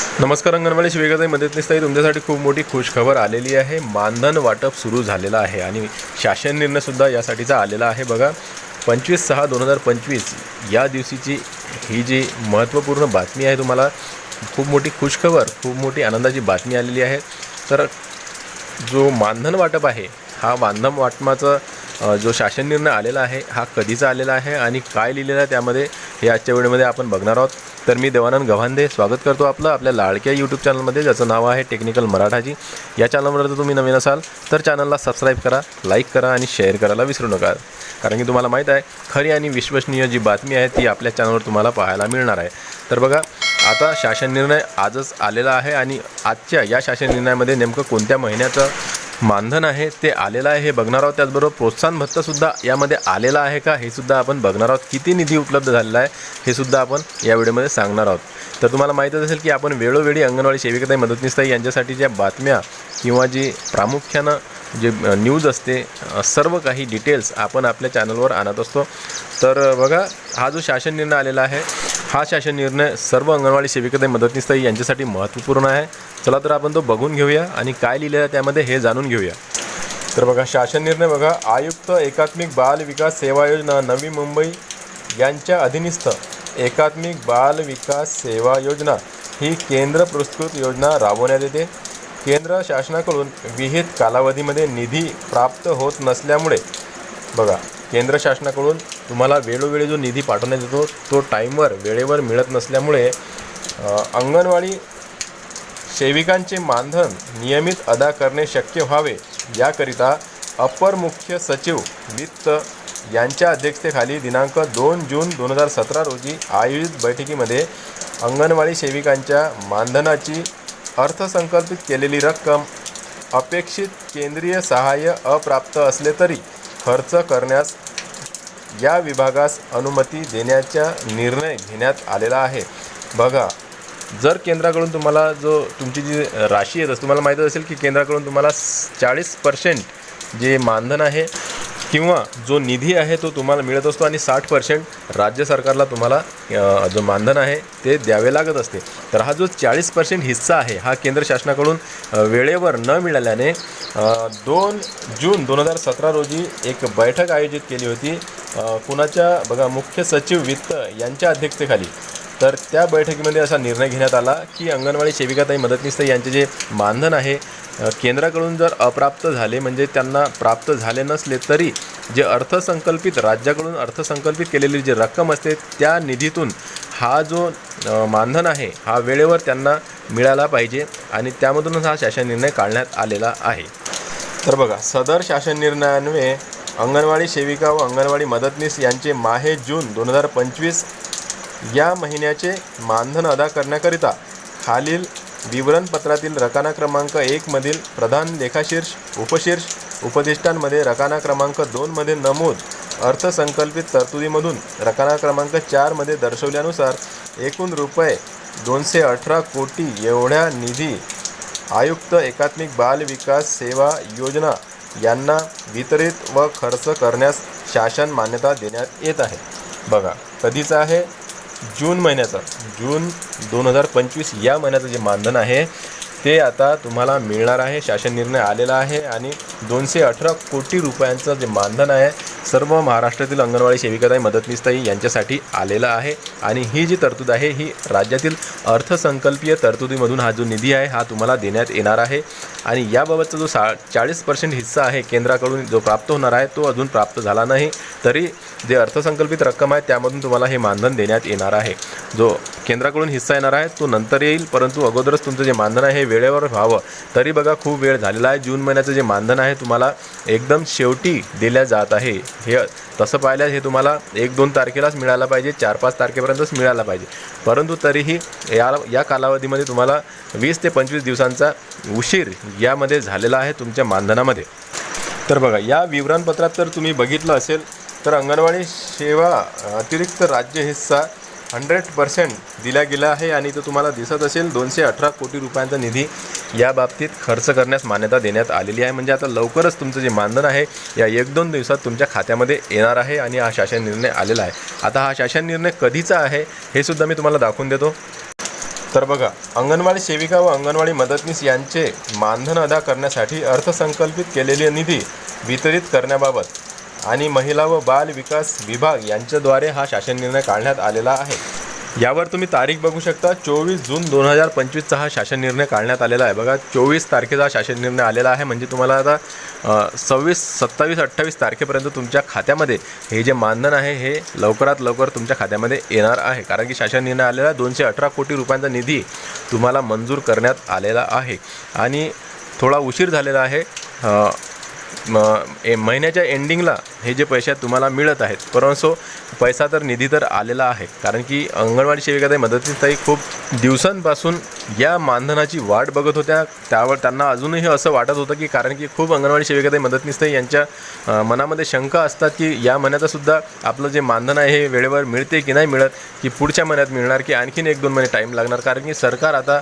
नमस्कार अंगणवाडी शिवेगाई मदतनीसताई तुमच्यासाठी खूप मोठी खुशखबर आलेली आहे. मानधन वाटप सुरू झालेलं आहे आणि शासन निर्णयसुद्धा यासाठीचा आलेला आहे. बघा पंचवीस सहा दोन हजार पंचवीस या दिवशीची ही जी महत्त्वपूर्ण बातमी आहे तुम्हाला खूप मोठी खुशखबर खूप मोठी आनंदाची बातमी आलेली आहे. तर जो मानधन वाटप आहे हा मानधन वाटपाचा जो शासन निर्णय आलेला आहे हा कधीचा आलेला आहे आणि काय लिहिलेलं आहे त्यामध्ये हे आजच्या वेळेमध्ये आपण बघणार आहोत. तर मी देवानंद गव्हांदे स्वागत करतो आपलं आपल्या लाडक्या यूट्यूब चॅनलमध्ये ज्याचं नाव आहे टेक्निकल मराठाजी. या चॅनलवर जर तुम्ही नवीन असाल तर चॅनलला सबस्क्राईब करा लाईक करा आणि शेअर करायला विसरू नका. कारण की तुम्हाला माहीत आहे खरी आणि विश्वसनीय जी बातमी आहे ती आपल्या चॅनलवर तुम्हाला पाहायला मिळणार आहे. तर बघा आता शासन निर्णय आजच आलेला आहे आणि आजच्या या शासन निर्णयामध्ये नेमकं कोणत्या महिन्याचं मानधन आहे ते आलेलं आहे हे बघणार आहोत. त्याचबरोबर प्रोत्साहन भत्तासुद्धा यामध्ये आलेला आहे का हे सुद्धा आपण बघणार आहोत. किती निधी उपलब्ध झालेला आहे हे सुद्धा आपण या व्हिडिओमध्ये सांगणार आहोत. तर तुम्हाला माहीतच असेल की आपण वेळोवेळी अंगणवाडी सेविकाताई मदतनीसताई यांच्यासाठी ज्या बातम्या किंवा जी प्रामुख्यानं जे न्यूज असते सर्व काही डिटेल्स आपण आपल्या चॅनलवर आणत असतो. तर बघा हा जो शासन निर्णय आलेला आहे हा शासन निर्णय सर्व अंगणवाडी सेविकाताई मदतनीसताई यांच्यासाठी महत्त्वपूर्ण आहे. चला तर आपण तो बघून घेऊया आणि काय लिहिलेलं आहे त्यामध्ये हे जाणून घेऊया. तर बघा शासन निर्णय बघा आयुक्त एकात्मिक बाल विकास सेवा योजना नवी मुंबई यांच्या अधीनस्थ एकात्मिक बाल विकास सेवा योजना ही केंद्र पुरस्कृत योजना राबवण्यात येते. केंद्र शासनाकडून विहित कालावधीमध्ये निधी प्राप्त होत नसल्यामुळे बघा केंद्र शासनाकडून तुम्हाला वेळोवेळी जो निधी पाठवण्यात येतो तो टाईमवर वेळेवर मिळत नसल्यामुळे अंगणवाडी सेविकांचे मानधन नियमित अदा करणे शक्य व्हावे. याकरिता अपर मुख्य सचिव वित्त यांच्या अध्यक्षतेखाली दिनांक दोन जून दोन हजार सतरा रोजी आयोजित बैठकीमध्ये अंगणवाडी सेविकांच्या मानधनाची अर्थसंकल्पित केलेली रक्कम अपेक्षित केंद्रीय सहाय्य अप्राप्त असले तरी खर्च करण्यास या विभागास अनुमती देण्याचा निर्णय घेण्यात आलेला आहे. बघा जर केंद्राकडून तुम्हाला जो तुमची जी राशी येत असं तुम्हाला माहीतच असेल की केंद्राकडून तुम्हाला चाळीस पर्सेंट जे मानधन आहे किंवा जो निधी आहे तो तुम्हाला मिळत असतो आणि साठ पर्सेंट राज्य सरकारला तुम्हाला जो मानधन आहे ते द्यावे लागत असते. तर हा जो चाळीस पर्सेंट हिस्सा आहे हा केंद्र शासनाकडून वेळेवर न मिळाल्याने दोन जून दोन हजार सतरा रोजी एक बैठक आयोजित केली होती. कुणाच्या बघा मुख्य सचिव वित्त यांच्या अध्यक्षतेखाली. तर त्या बैठकीमध्ये असा निर्णय घेण्यात आला की अंगणवाडी सेविकाताई मदतनीस यांचे जे मानधन आहे केंद्राकडून जर अप्राप्त झाले म्हणजे त्यांना प्राप्त झाले नसले तरी जे अर्थसंकल्पित राज्याकडून अर्थसंकल्पित केलेली जी रक्कम असते त्या निधीतून हा जो मानधन आहे हा वेळेवर त्यांना मिळाला पाहिजे आणि त्यामधूनच हा शासन निर्णय काढण्यात आलेला आहे. तर बघा सदर शासन निर्णयान्वये अंगणवाडी सेविका व अंगणवाडी मदतनीस यांचे माहे जून दोन हजार पंचवीस या महिन्याचे मानधन अदा करण्याकरिता खालील विवरणपत्रातील रकाना क्रमांक एकमधील प्रधान लेखाशीर्ष उपशीर्ष उपदिष्टांमध्ये रकाना क्रमांक दोनमध्ये नमूद अर्थसंकल्पित तरतुदीमधून रकाना क्रमांक चारमध्ये दर्शवल्यानुसार एकूण रुपये दोनशे अठरा कोटी एवढ्या निधी आयुक्त एकात्मिक बाल विकास सेवा योजना यांना वितरित व खर्च करण्यास शासन मान्यता देण्यात येत आहे. बघा कधीचं आहे? जून महिन्याचा जून दोन हजार पंचवीस या महिन्याचं जे मानधन आहे ते आता तुम्हाला मिळणार आहे. शासन निर्णय आलेला आहे आणि दोनशे अठरा कोटी रुपयांचं जे मानधन आहे सर्व महाराष्ट्रातील अंगणवाडी सेविकाताई मदतनीसताई यांच्यासाठी आलेलं आहे. आणि ही जी तरतूद आहे ही राज्यातील अर्थसंकल्पीय तरतुदीमधून हा जो निधी आहे हा तुम्हाला देण्यात येणार आहे. आणि याबाबतचा जो सा चाळीस पर्सेंट हिस्सा आहे केंद्राकडून जो प्राप्त होणार आहे तो अजून प्राप्त झाला नाही. तरी जे अर्थसंकल्पित रक्कम आहे त्यामधून तुम्हाला हे मानधन देण्यात येणार आहे. जो केंद्राकडून हिस्सा येणार आहे. तो नंतर येईल परंतु अगोदरच तुमचं जे मानधन आहे हे वेळेवर व्हावं. तरी बघा खूप वेळ झालेला आहे. जून महिन्याचं जे मानधन आहे तुम्हाला एकदम शेवटी दिल्या जात आहे. हे तसं पाहिल्यास हे तुम्हाला एक दोन तारखेलाच मिळायला पाहिजे चार पाच तारखेपर्यंतच मिळायला पाहिजे. परंतु तरीही या या कालावधीमध्ये तुम्हाला वीस ते पंचवीस दिवसांचा उशीर यामध्ये झालेला आहे तुमच्या मानधनामध्ये. तर बघा या विवरणपत्रात तर तुम्ही बघितलं असेल तर अंगणवाडी सेवा अतिरिक्त राज्य हिस्सा हंड्रेड पर्सेंट दिला गेला आहे आणि तो तुम्हाला दिसत असेल दोनशे अठरा कोटी रुपयांचा निधी या बाबतीत खर्च करण्यास मान्यता देण्यात आलेली आहे. म्हणजे आता लवकरच तुमचं जे मानधन आहे या एक दोन दिवसात तुमच्या खात्यामध्ये येणार आहे आणि हा शासन निर्णय आलेला आहे. आता हा शासन निर्णय कधीचा आहे हे सुद्धा मी तुम्हाला दाखवून देतो. तर बघा अंगणवाडी सेविका व अंगणवाडी मदतनीस यांचे मानधन अदा करण्यासाठी अर्थसंकल्पित केलेले निधी वितरित करण्याबाबत आणि महिला व बाल विकास विभाग यांच्याद्वारे हा शासन निर्णय काढण्यात आलेला आहे. यावर तुम्ही तारीख बघू शकता चोवीस जून दोन हजार पंचवीसचा हा शासन निर्णय काढण्यात आलेला आहे. बघा चोवीस तारखेचा शासन निर्णय आलेला आहे. म्हणजे तुम्हाला आता सव्वीस सत्तावीस अठ्ठावीस तारखेपर्यंत तुमच्या खात्यामध्ये हे जे मानधन आहे हे लवकरात लवकर तुमच्या खात्यामध्ये येणार आहे. कारण की शासन निर्णय आलेला दोनशे अठरा कोटी रुपयांचा निधी तुम्हाला मंजूर करण्यात आलेला आहे. आणि थोडा उशीर झालेला आहे. महिन्याच्या एंडिंगला हे जे पैसे तुम्हाला मिळत आहेत परंतु पैसा तर निधी तर आलेला आहे. कारण की अंगणवाडी सेविकाताई मदतीताई खूप दिवसांपासून या मानधनाची वाट बघत होत्या. त्यावर त्यांना अजूनही असं वाटत होतं की कारण की खूप अंगणवाडी सेविकाताई मदतनीसताई यांच्या मनामध्ये शंका असतात की या महिन्याचासुद्धा आपलं जे मानधन आहे हे वेळेवर मिळते की नाही मिळत की पुढच्या महिन्यात मिळणार की आणखीन एक दोन महिने टाईम लागणार. कारण की सरकार आता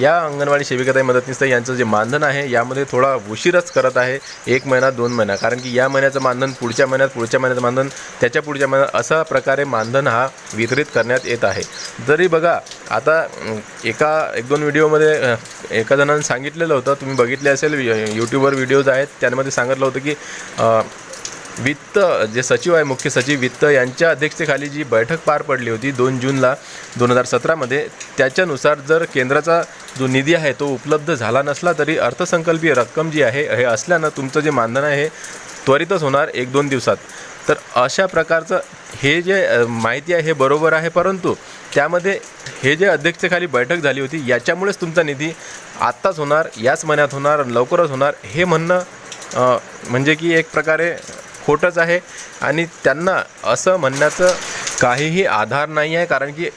या अंगणवाडी सेविकाताई मदतनीसताई यांचं जे मानधन आहे यामध्ये थोडा उशीरच करत आहे. एक एक महिना दोन महिना. कारण की या महिन्याचं मानधन पुढच्या महिन्यात पुढच्या महिन्याचं मानधन त्याच्या पुढच्या महिन्यात अशा प्रकारे मानधन हा वितरित करण्यात येत आहे. जरी बघा आता एका एक दोन व्हिडिओमध्ये एका जणांनी सांगितलेलं होतं. तुम्ही बघितले असेल यूट्यूबवर व्हिडिओज आहेत. त्यामध्ये सांगितलं होतं की वित्त जे सचिव आहे मुख्य सचिव वित्त यांच्या अध्यक्षतेखाली जी बैठक पार पडली होती दोन जूनला दोन हजार सतरामध्ये त्याच्यानुसार जर केंद्राचा जो निधी आहे तो उपलब्ध झाला नसला तरी अर्थसंकल्पीय रक्कम जी आहे हे असल्यानं तुमचं जे मानधन आहे हे त्वरितच होणार एक दोन दिवसात. तर अशा प्रकारचं हे जे माहिती आहे हे बरोबर आहे परंतु त्यामध्ये हे जे अध्यक्षतेखाली बैठक झाली होती याच्यामुळेच तुमचा निधी आत्ताच होणार याच महिन्यात होणार लवकरच होणार हे म्हणणं म्हणजे की एक प्रकारे खोटंच आहे. आणि त्यांना असं म्हणण्याचं काहीही आधार नाही आहे कारण की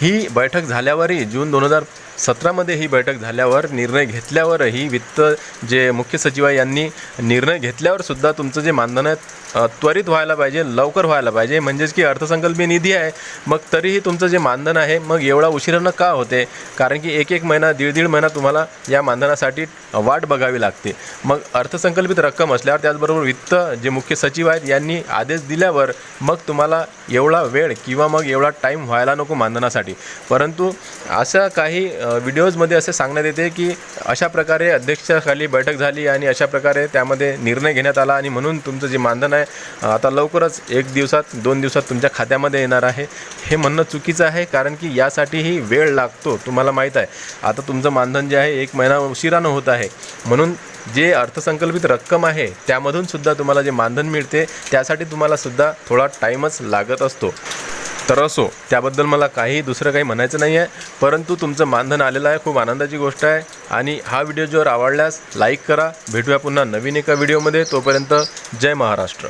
ही बैठक झाल्यावरही जून दोन हजार सत्रामध्ये ही बैठक झाल्यावर निर्णय घेतल्यावरही वित्त जे मुख्य सचिव आहे यांनी निर्णय घेतल्यावर सुद्धा तुमचं जे मानधन आहे त्वरित व्हायला पाहिजे लवकर व्हायला पाहिजे. म्हणजेच की अर्थसंकल्पीय निधी आहे मग तरीही तुमचं जे मानधन आहे मग एवढा उशिरानं का होते? कारण की एक एक महिना दीड दीड महिना तुम्हाला या मानधनासाठी वाट बघावी लागते. मग अर्थसंकल्पित रक्कम असल्यावर त्याचबरोबर वित्त जे मुख्य सचिव आहेत यांनी आदेश दिल्यावर मग तुम्हाला एवढा वेळ किंवा मग एवढा टाईम व्हायला नको मानधनासाठी. परंतु अशा काही व्हिडिओजमध्ये असे सांगण्यात येते की अशा प्रकारे अध्यक्षाखाली बैठक झाली आणि अशा प्रकारे त्यामध्ये निर्णय घेण्यात आला आणि म्हणून तुमचं जे मानधन आहे आता लवकरच एक दिवसात दोन दिवसात तुमच्या खात्यामध्ये येणार आहे. हे म्हणणं चुकीचं आहे कारण की यासाठीही वेळ लागतो तुम्हाला माहीत आहे. आता तुमचं मानधन जे आहे एक महिना उशिरानं होत आहे. म्हणून जे अर्थसंकल्पित रक्कम आहे त्यामधून सुद्धा तुम्हाला जे मानधन मिळते त्यासाठी तुम्हाला सुद्धा थोडा टाईमच लागत असतो. तर असो त्याबद्दल मला काही दुसरं काही म्हणायचं नाही आहे परंतु तुमचं मानधन आलेलं आहे खूप आनंदाची गोष्ट आहे. आणि हा व्हिडिओ जर आवडल्यास लाईक करा. भेटूया पुन्हा नवीन एका व्हिडिओमध्ये. तोपर्यंत जय महाराष्ट्र.